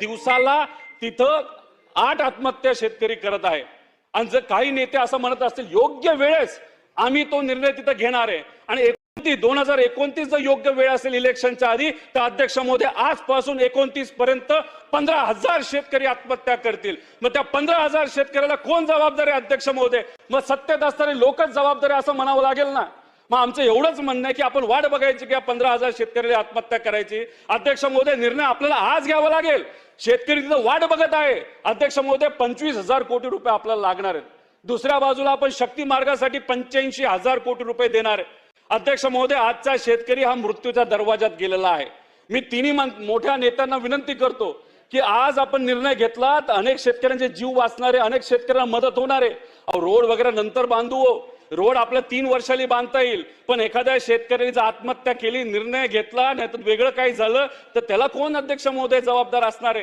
दिवसाला तिथं आठ आत्महत्या शेतकरी करत आहे. आणि जर काही नेते असं म्हणत असतील योग्य वेळेस आम्ही तो निर्णय तिथं घेणार आहे. आणि एकोणतीस दोन हजार एकोणतीस जर योग्य वेळ असेल इलेक्शनच्या आधी तर अध्यक्ष मोदी आजपासून एकोणतीस पर्यंत पंधरा हजार शेतकरी आत्महत्या करतील. मग त्या पंधरा हजार शेतकऱ्याला कोण जबाबदारी अध्यक्ष महोदय? मग सत्तेत असणारे लोकच जबाबदारी असं म्हणावं लागेल ना? मग आमचं एवढंच म्हणणं आहे की आपण वाट बघायची की पंधरा हजार शेतकऱ्याला आत्महत्या करायची. अध्यक्ष महोदय निर्णय आपल्याला आज घ्यावा लागेल. शेतकरी तिथं वाट बघत आहे. अध्यक्ष महोदय पंचवीस हजार कोटी रुपये आपल्याला लागणार आहेत. दुसऱ्या बाजूला आपण शक्ती मार्गासाठी पंच्याऐंशी हजार कोटी रुपये देणार आहे. अध्यक्ष महोदय आजचा शेतकरी हा मृत्यूच्या दरवाजात गेलेला आहे. मी तिन्ही मोठ्या नेत्यांना विनंती करतो की आज आपण निर्णय घेतला तर अनेक शेतकऱ्यांचे जीव वाचणारे अनेक शेतकऱ्यांना मदत होणार आहे. रोड वगैरे नंतर बांधू हो. रोड आपल्या तीन वर्षाली बांधता येईल. पण एखाद्या शेतकऱ्याने जर आत्महत्या केली निर्णय घेतला नाही तर वेगळं काही झालं तर त्याला कोण अध्यक्ष महोदय जबाबदार असणार आहे?